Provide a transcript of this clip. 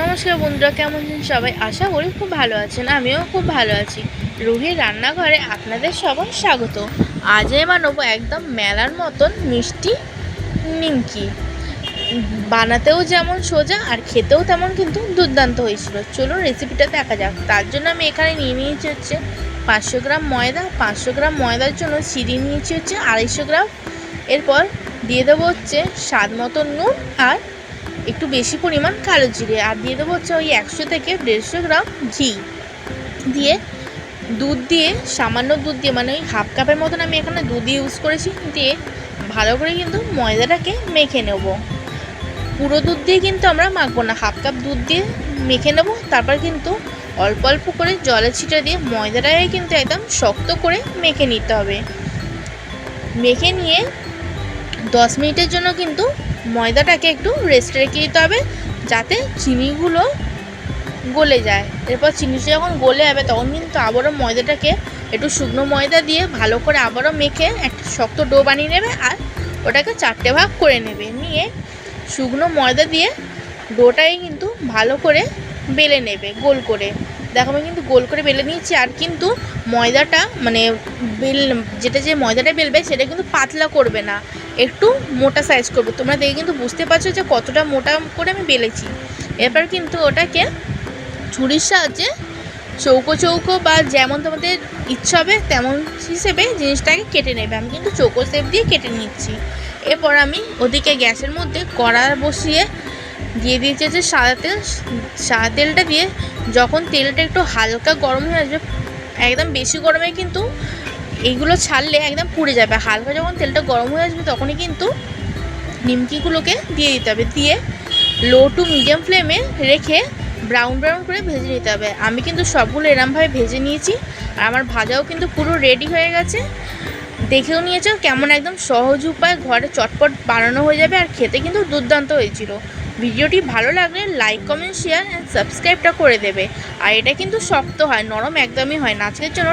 নমস্কার বন্ধুরা, কেমন আছেন সবাই? আশা করি খুব ভালো আছেন, আমিও খুব ভালো আছি। রুহির রান্নাঘরে আপনাদের সবার স্বাগত। আজ বানাবো একদম মেলার মতন মিষ্টি নিমকি। বানাতেও যেমন সোজা আর খেতেও তেমন কিন্তু দুর্দান্ত হয়েছিল। চলুন রেসিপিটা দেখা যাক। তার জন্য আমি এখানে নিয়ে নিয়েছি হচ্ছে পাঁচশো গ্রাম ময়দা, পাঁচশো গ্রাম ময়দার জন্য চিনি নিয়েছি হচ্ছে আড়াইশো গ্রাম। এরপর দিয়ে দেবো হচ্ছে স্বাদ মতো নুন আর একটু বেশি পরিমাণ কালো জিরে। আর দিয়ে দেবো হচ্ছে ওই একশো থেকে দেড়শো গ্রাম ঘি। দিয়ে দুধ দিয়ে, সামান্য দুধ দিয়ে মানে ওই হাফ কাপের মতন আমি এখানে দুধ ইউজ করেছি। দিয়ে ভালো করে কিন্তু ময়দাটাকে মেখে নেব। পুরো দুধ দিয়ে কিন্তু আমরা মাখবো না। হাফ কাপ দুধ দিয়ে মেখে নেব। তারপর কিন্তু অল্প অল্প করে জলে ছিটা দিয়ে ময়দাটাকে কিন্তু একদম শক্ত করে মেখে নিতে হবে। মেখে নিয়ে দশ মিনিটের জন্য কিন্তু ময়দাটাকে একটু রেস্টে রেখে দিতে হবে, যাতে চিনিগুলো গলে যায়। এরপর চিনিটা যখন গলে যাবে, তখন কিন্তু আবারও ময়দাটাকে একটু শুকনো ময়দা দিয়ে ভালো করে আবারও মেখে একটা শক্ত ডো বানিয়ে নেবে আর ওটাকে চারটে ভাগ করে নেবে। নিয়ে শুকনো ময়দা দিয়ে ডোটাই কিন্তু ভালো করে বেলে নেবে, গোল করে। দেখো, আমি কিন্তু গোল করে বেলে নিয়েছি, আর কিন্তু ময়দাটা মানে বেল, যেটা যে ময়দাটা বেলবে, সেটা কিন্তু পাতলা করবে না। একটু মোটা সাইজ করবে। তোমরা দেখে কিন্তু বুঝতে পারছ যে কতটা মোটা করে আমি বেলেছি। এরপর কিন্তু ওটাকে ছুরির সাহায্যে চৌকো চৌকো বা যেমন তোমাদের ইচ্ছা হবে, তেমন হিসেবে জিনিসটাকে কেটে নেবে। আমি কিন্তু চৌকো সেপ দিয়ে কেটে নিচ্ছি। এরপর আমি ওদিকে গ্যাসের মধ্যে কড়া বসিয়ে দিয়ে দিয়েছি যে সাদা তেল, সাদা তেলটা দিয়ে যখন তেলটা একটু হালকা গরম হয়ে আসবে, একদম বেশি গরমে কিন্তু এইগুলো ছাড়লে একদম পুড়ে যাবে। হালকা যখন তেলটা গরম হয়ে আসবে তখনই কিন্তু নিমকিগুলোকে দিয়ে দিতে হবে। দিয়ে লো টু মিডিয়াম ফ্লেমে রেখে ব্রাউন ব্রাউন করে ভেজে নিতে হবে। আমি কিন্তু সবগুলো এরমভাবে ভেজে নিয়েছি আর আমার ভাজাও কিন্তু পুরো রেডি হয়ে গেছে। দেখেও নিয়েছো কেমন একদম সহজ উপায় ঘরে চটপট বানানো হয়ে যাবে আর খেতে কিন্তু দুর্দান্ত হয়েছিল। ভিডিওটি ভালো লাগলে লাইক, কমেন্ট, শেয়ার অ্যান্ড সাবস্ক্রাইবটা করে দেবে। আর এটা কিন্তু শক্ত হয়, নরম একদমই হয় না। আজকের জন্য